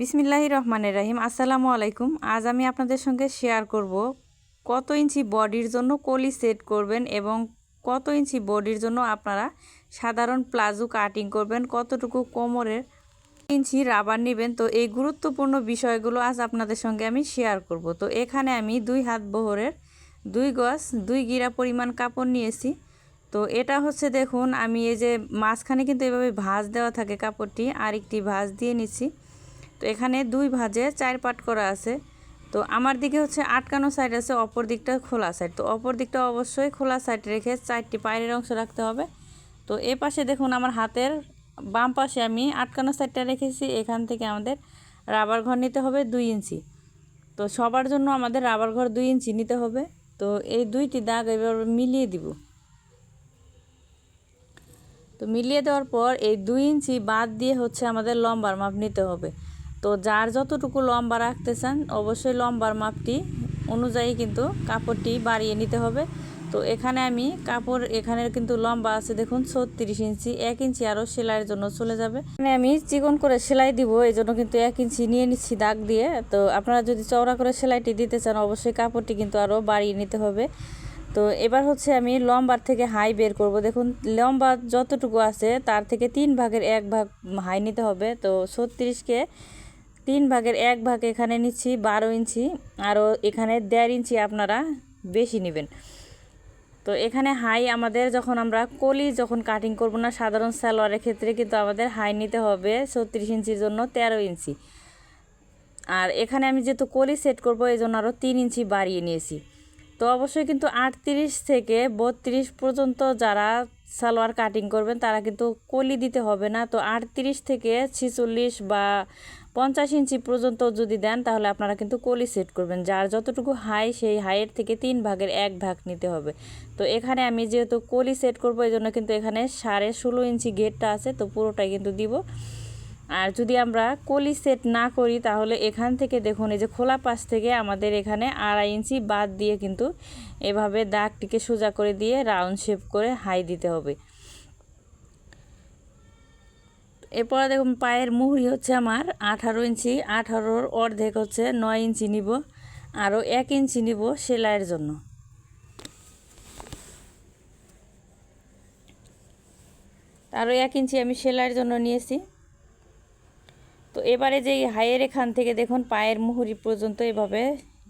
বিসমিল্লাহি রহমানের রাহিম। আসসালামু আলাইকুম। আজ আমি আপনাদের সঙ্গে শেয়ার করব কত ইঞ্চি বডির জন্য কলি সেট করবেন এবং কত ইঞ্চি বডির জন্য আপনারা সাধারণ প্লাজো কাটিং করবেন, কতটুকু কোমরের ইঞ্চি রাবার নেবেন। তো এই গুরুত্বপূর্ণ বিষয়গুলো আজ আপনাদের সঙ্গে আমি শেয়ার করব। তো এখানে আমি দুই হাত বহরের দুই গজ দুই গিরা পরিমাণ কাপড় নিয়েছি। তো এটা হচ্ছে দেখুন, আমি এই যে মাঝখানে কিন্তু এভাবে ভাঁজ দেওয়া থাকে কাপড়টি, আরেকটি ভাঁজ দিয়ে নিচ্ছি। তো এখানে দুই ভাজে চার পাট করা আছে। তো আমার দিকে হচ্ছে আটকানো সাইড আছে, অপর দিকটা খোলা সাইড তো অপর দিকটা অবশ্যই খোলা সাইড রেখে চারটি পায়ের অংশ রাখতে হবে। তো এ পাশে দেখুন আমার হাতের বাম পাশে আমি আটকানো সাইডটা রেখেছি। এখান থেকে আমাদের রাবার ঘর নিতে হবে দুই ইঞ্চি। তো সবার জন্য আমাদের রাবার ঘর দুই ইঞ্চি নিতে হবে। তো এই দুইটি দাগ এবার মিলিয়ে দিব। তো মিলিয়ে দেওয়ার পর এই দুই ইঞ্চি বাদ দিয়ে হচ্ছে আমাদের লম্বার মাপ নিতে হবে। তো যার যতটুকু লম্বা রাখতে চান অবশ্যই লম্বার মাপটি অনুযায়ী কিন্তু কাপড়টি বাড়িয়ে নিতে হবে। তো এখানে আমি কাপড় এখানে কিন্তু লম্বা আছে, দেখুন ছত্রিশ ইঞ্চি, এক ইঞ্চি আরও সেলাইয়ের জন্য চলে যাবে। এখানে আমি চিকন করে সেলাই দিব, এই জন্য কিন্তু এক ইঞ্চি নিয়ে নিচ্ছি দাগ দিয়ে। তো আপনারা যদি চওড়া করে সেলাইটি দিতে চান, অবশ্যই কাপড়টি কিন্তু আরও বাড়িয়ে নিতে হবে। তো এবার হচ্ছে আমি লম্বার থেকে হাই বের করব। দেখুন, লম্বা যতটুকু আছে, তার থেকে তিন ভাগের এক ভাগ হাই নিতে হবে। তো ছত্রিশকে তিন ভাগের এক ভাগ এখানে নিচ্ছি, বারো ইঞ্চি, আরও এখানে দেড় ইঞ্চি আপনারা বেশি নেবেন। তো এখানে হাই আমাদের যখন আমরা কলি যখন কাটিং করব না, সাধারণ সালোয়ারের ক্ষেত্রে কিন্তু আমাদের হাই নিতে হবে ছত্রিশ ইঞ্চির জন্য তেরো ইঞ্চি। আর এখানে আমি যেহেতু কলি সেট করব এই জন্য আরও তিন ইঞ্চি বাড়িয়ে নিয়েছি। তো অবশ্যই কিন্তু আটত্রিশ থেকে বত্রিশ পর্যন্ত যারা সালোয়ার কাটিং করবেন, তারা কিন্তু কলি দিতে হবে না। তো আটত্রিশ থেকে ছিচল্লিশ বা পঞ্চাশ ইঞ্চি পর্যন্ত যদি দেন, তাহলে আপনারা কিন্তু কলি সেট করবেন। যার যতটুকু হাই সেই হাইয়ের থেকে তিন ভাগের এক ভাগ নিতে হবে। তো এখানে আমি যেহেতু কলি সেট করব এই জন্য কিন্তু এখানে সাড়ে ষোলো ইঞ্চি গেটটা আছে, তো পুরোটাই কিন্তু দিব। আর যদি আমরা কলি সেট না করি, তাহলে এখান থেকে দেখুন, এই যে খোলা পাশ থেকে আমাদের এখানে আড়াই ইঞ্চি বাদ দিয়ে কিন্তু এভাবে দাগটিকে সোজা করে দিয়ে রাউন্ড শেপ করে হাই দিতে হবে। এরপরে দেখুন, পায়ের মুহুরি হচ্ছে আমার আঠারো ইঞ্চি, আঠারোর অর্ধেক হচ্ছে নয় ইঞ্চি নিব, আরও এক ইঞ্চি নিব সেলাইয়ের জন্য। আরও এক ইঞ্চি আমি সেলাইয়ের জন্য নিয়েছি। তো এবারে যে হাইয়ের এখান থেকে দেখুন, পায়ের মুহুরি পর্যন্ত এভাবে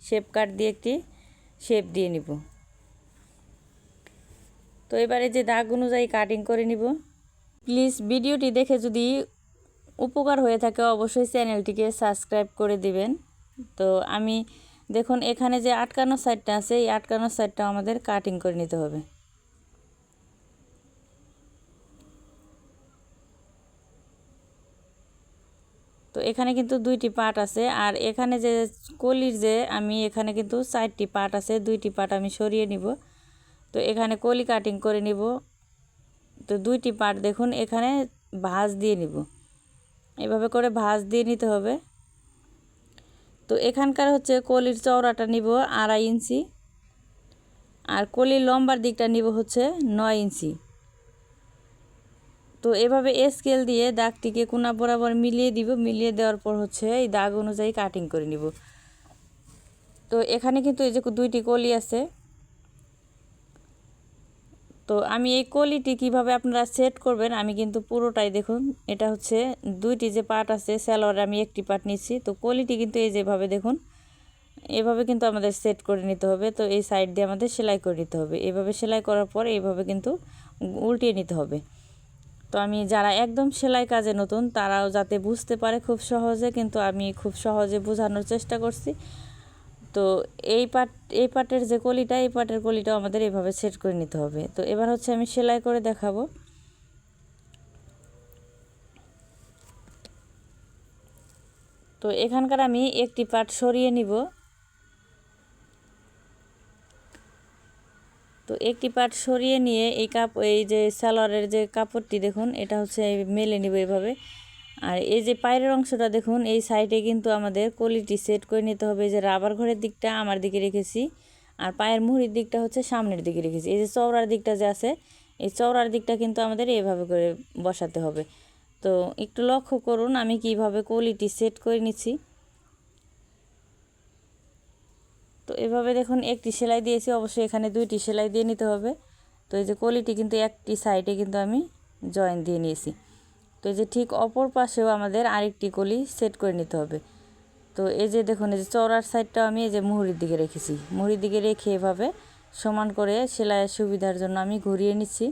শেপ কাট দিয়ে একটি শেপ দিয়ে নিব। তো এবারে যে দাগ অনুযায়ী কাটিং করে নিব। প্লিজ ভিডিওটি দেখে যদি উপকার হয়ে থাকে, অবশ্যই চ্যানেলটিকে সাবস্ক্রাইব করে দিবেন। তো আমি দেখুন, এখানে যে আটকানো সাইডটা আছে, এই আটকানো সাইডটা আমাদের কাটিং করে নিতে হবে। তো এখানে কিন্তু দুইটি পার্ট আছে। আর এখানে যে কলির যে, আমি এখানে কিন্তু চারটি পার্ট আছে, দুইটি পার্ট আমি সরিয়ে নিব। তো এখানে কলি কাটিং করে নিব। তো দুইটি পার্ট দেখুন, এখানে ভাঁজ দিয়ে নিব। এভাবে করে ভাঁজ দিয়ে নিতে হবে। তো এখানকার হচ্ছে কলির চওড়াটা নিব আড়াই ইঞ্চি। আর কলির লম্বার দিকটা নিব হচ্ছে নয় ইঞ্চি। তো এভাবে স্কেল দিয়ে দাগটিকে কোনা বরাবর মিলিয়ে দিব, মিলিয়ে দেওয়ার পর হচ্ছে এই দাগ অনুযায়ী কাটিং করে নিব। তো এখানে কিন্তু এই যে দুইটি কলি আছে। তো আমি এই কলিটি কীভাবে আপনারা সেট করবেন, আমি কিন্তু পুরোটাই দেখুন, এটা হচ্ছে দুইটি যে পার্ট আছে স্যালোয়ার আমি একটি পার্ট নিচ্ছি। তো কলিটি কিন্তু এই যেভাবে দেখুন, এভাবে কিন্তু আমাদের সেট করে নিতে হবে। তো এই সাইড দিয়ে আমাদের সেলাই করে নিতে হবে। এভাবে সেলাই করার পর এইভাবে কিন্তু উল্টিয়ে নিতে হবে। তো আমি যারা একদম সেলাই কাজে নতুন, তারাও যাতে বুঝতে পারে খুব সহজে, কিন্তু আমি খুব সহজে বোঝানোর চেষ্টা করছি। তো এই পাট, এই পাটের যে কলিটা, এই পাটের কলিটাও আমাদের এভাবে সেট করে নিতে হবে। তো এবার হচ্ছে আমি সেলাই করে দেখাবো। তো এখানকার আমি একটি পাট সরিয়ে নিব। একটি পাট সরিয়ে নিয়ে এই কাপ, এই যে সালোয়ারের যে কাপড়টি দেখুন, এটা হচ্ছে মেলে নিব এইভাবে আর এই যে পায়ের অংশটা দেখুন, এই সাইডে কিন্তু আমাদের কোয়ালিটি সেট করে নিতে হবে। যে রাবার ঘরের দিকটা আমার দিকে রেখেছি, আর পায়ের মুহুরির দিকটা হচ্ছে সামনের দিকে রেখেছি। এই যে চওড়ার দিকটা যে আছে, এই চওড়ার দিকটা কিন্তু আমাদের এভাবে করে বসাতে হবে। তো একটু লক্ষ্য করুন, আমি কীভাবে কোয়ালিটি সেট করে নিচ্ছি। তো এভাবে দেখুন একটি সেলাই দিয়েছি, অবশ্যই এখানে দুইটি সেলাই দিয়ে নিতে হবে। তো এই যে কলিটি কিন্তু একটি সাইডে কিন্তু আমি জয়েন দিয়ে নিয়েছি। তো এই যে ঠিক অপর পাশেও আমাদের আরেকটি কলি সেট করে নিতে হবে। তো এই যে দেখুন, এই যে চওড়ার সাইডটাও আমি এই যে মুহুরির দিকে রেখেছি। মুহুরির দিকে রেখে এভাবে সমান করে সেলাইয়ের সুবিধার জন্য আমি ঘুরিয়ে নিচ্ছি।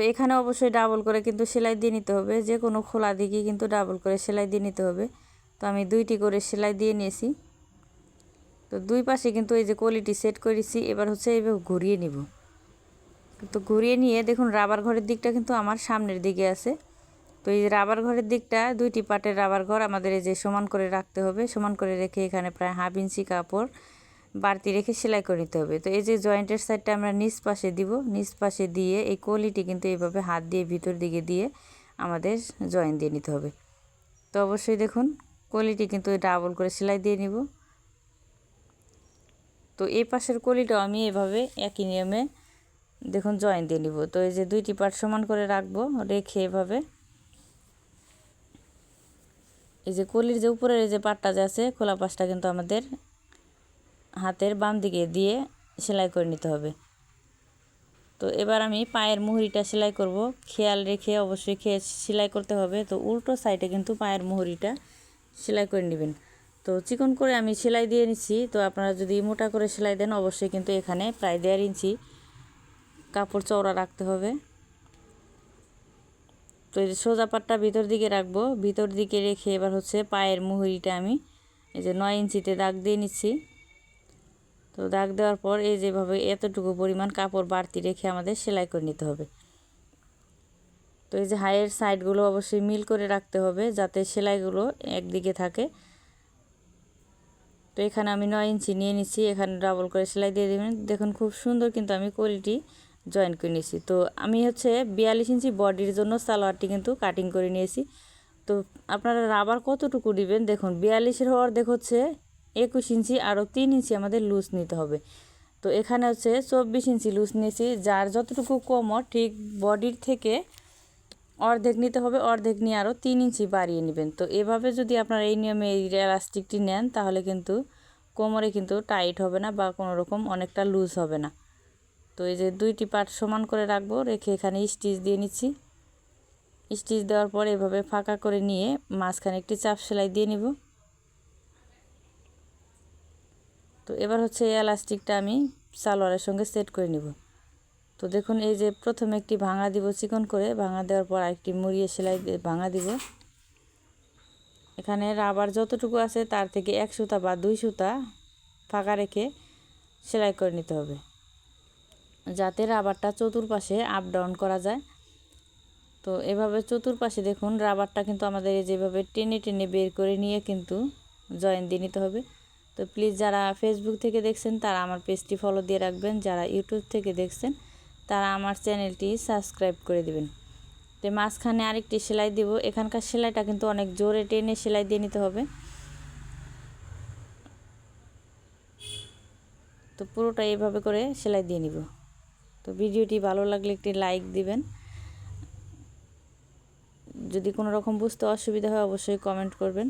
তো এখানে অবশ্যই ডাবল করে কিন্তু সেলাই দিয়ে নিতে হবে। যে কোনো খোলা দিকে কিন্তু ডাবল করে সেলাই দিয়ে নিতে হবে। তো আমি দুইটি করে সেলাই দিয়ে নিয়েছি। তো দুই পাশে কিন্তু এই যে কোয়ালিটি সেট করেছি, এবার হচ্ছে এইভাবে ঘুরিয়ে নিব। তো ঘুরিয়ে নিয়ে দেখুন রাবার ঘরের দিকটা কিন্তু আমার সামনের দিকে আছে। তো এই রাবার ঘরের দিকটা, দুইটি পাটের রাবার ঘর আমাদের এই যে সমান করে রাখতে হবে। সমান করে রেখে এখানে প্রায় হাফ ইঞ্চি কাপড় বাড়তি রেখে সেলাই করে নিতে হবে। তো এই যে জয়েন্টের সাইডটা আমরা নিচ পাশে দিব, নিচ পাশে দিয়ে এই কোয়ালিটি কিন্তু এইভাবে হাত দিয়ে ভিতর দিকে দিয়ে আমাদের জয়েন দিয়ে নিতে হবে। তো অবশ্যই দেখুন কোয়ালিটি কিন্তু ডাবল করে সেলাই দিয়ে নিব। তো এই পাশের কলিটাও আমি এভাবে একই নিয়মে দেখুন জয়েন দিয়ে নিব। তো এই যে দুইটি পার্ট সমান করে রাখব, রেখে এভাবে। এই যে কলির যে উপরের এই যে পাটটা যে আছে, খোলা পাশটা কিন্তু আমাদের হাতের বাম দিকে দিয়ে সেলাই করে নিতে হবে। তো এবার আমি পায়ের মুহুরিটা সেলাই করব। খেয়াল রেখে অবশ্যই খেয়ে সেলাই করতে হবে। তো উল্টো সাইডে কিন্তু পায়ের মুহুরিটা সেলাই করে নেবেন। তো চিকন করে আমি সেলাই দিয়ে নিচ্ছি। তো আপনারা যদি মোটা করে সেলাই দেন, অবশ্যই কিন্তু এখানে প্রায় দেড় ইঞ্চি কাপড় চওড়া রাখতে হবে। তো এই যে সোজা পাটটা ভিতর দিকে রাখব। ভিতর দিকে রেখে এবার হচ্ছে পায়ের মুহুরিটা আমি এই যে নয় ইঞ্চিতে দাগ দিয়ে নিচ্ছি। তো দাগ দেওয়ার পর এই যেভাবে এতটুকু পরিমাণ কাপড় বাড়তি রেখে আমাদের সেলাই করে নিতে হবে। তো এই যে হাইয়ের সাইডগুলো অবশ্যই মিল করে রাখতে হবে যাতে সেলাইগুলো একদিকে থাকে। তো এখানে আমি নয় ইঞ্চি নিয়ে নিচ্ছি, এখানে ডাবল করে সেলাই দিয়ে দেবেন। দেখুন খুব সুন্দর কিন্তু আমি কোয়ালিটি জয়েন করে নিয়েছি। তো আমি হচ্ছে বিয়াল্লিশ ইঞ্চি বডির জন্য সালোয়ারটি কিন্তু কাটিং করে নিয়েছি। তো আপনারা রাবার কতটুকু দিবেন? দেখুন বিয়াল্লিশের হওয়ার অর্ধেক হচ্ছে একুশ ইঞ্চি আরও তিন ইঞ্চি আমাদের লুজ নিতে হবে। তো এখানে হচ্ছে চব্বিশ ইঞ্চি লুজ নিয়েছি, যার যতটুকু কমর, ঠিক বডির থেকে অর্ধেক নিতে হবে, অর্ধেক নিয়ে আরও তিন ইঞ্চি বাড়িয়ে নেবেন। তো এভাবে যদি আপনারা এই নিয়মে এই এলাস্টিকটি নেন, তাহলে কিন্তু কোমরে কিন্তু টাইট হবে না বা কোনো রকম অনেকটা লুজ হবে না। তো এই যে দুইটি পার্ট সমান করে রাখব, রেখে এখানে স্টিচ দিয়ে নিচ্ছি। স্টিচ দেওয়ার পর এভাবে ফাঁকা করে নিয়ে মাঝখানে একটি চাপ সেলাই দিয়ে নিব। তো এবার হচ্ছে এই এলাস্টিকটা আমি সালোয়ারের সঙ্গে সেট করে নিব। তো দেখুন, এই যে প্রথমে একটি ভাঙা দিব চিকন করে, ভাঙা দেওয়ার পর আরেকটি মুড়িয়ে সেলাই ভাঙা দিব। এখানে রাবার যতটুকু আছে তার থেকে এক সুতা বা দুই সুতা ফাঁকা রেখে সেলাই করে নিতে হবে। যাতে রাবারটা চতুর্পাশে আপ ডাউন করা যায়। তো এভাবে চতুর্পাশে দেখুন, রাবারটা কিন্তু আমাদের যেভাবে টেনে টেনে বের করে নিয়ে কিন্তু জয়েন দিয়ে নিতে হবে। তো প্লিজ যারা ফেসবুক থেকে দেখছেন, তারা আমার পেজটি ফলো দিয়ে রাখবেন। যারা ইউটিউব থেকে দেখছেন, তারা আমার চ্যানেলটি সাবস্ক্রাইব করে দিবেন। তো মাঝখানে আরেকটি সেলাই দিব। এখানকার সেলাইটা কিন্তু অনেক জোরে টেনে সেলাই দিয়ে নিতে হবে। তো পুরোটা এইভাবে করে সেলাই দিয়ে নিব। তো ভিডিওটি ভালো লাগলে একটি লাইক দিবেন। যদি কোনো রকম বুঝতে অসুবিধা হয়, অবশ্যই কমেন্ট করবেন।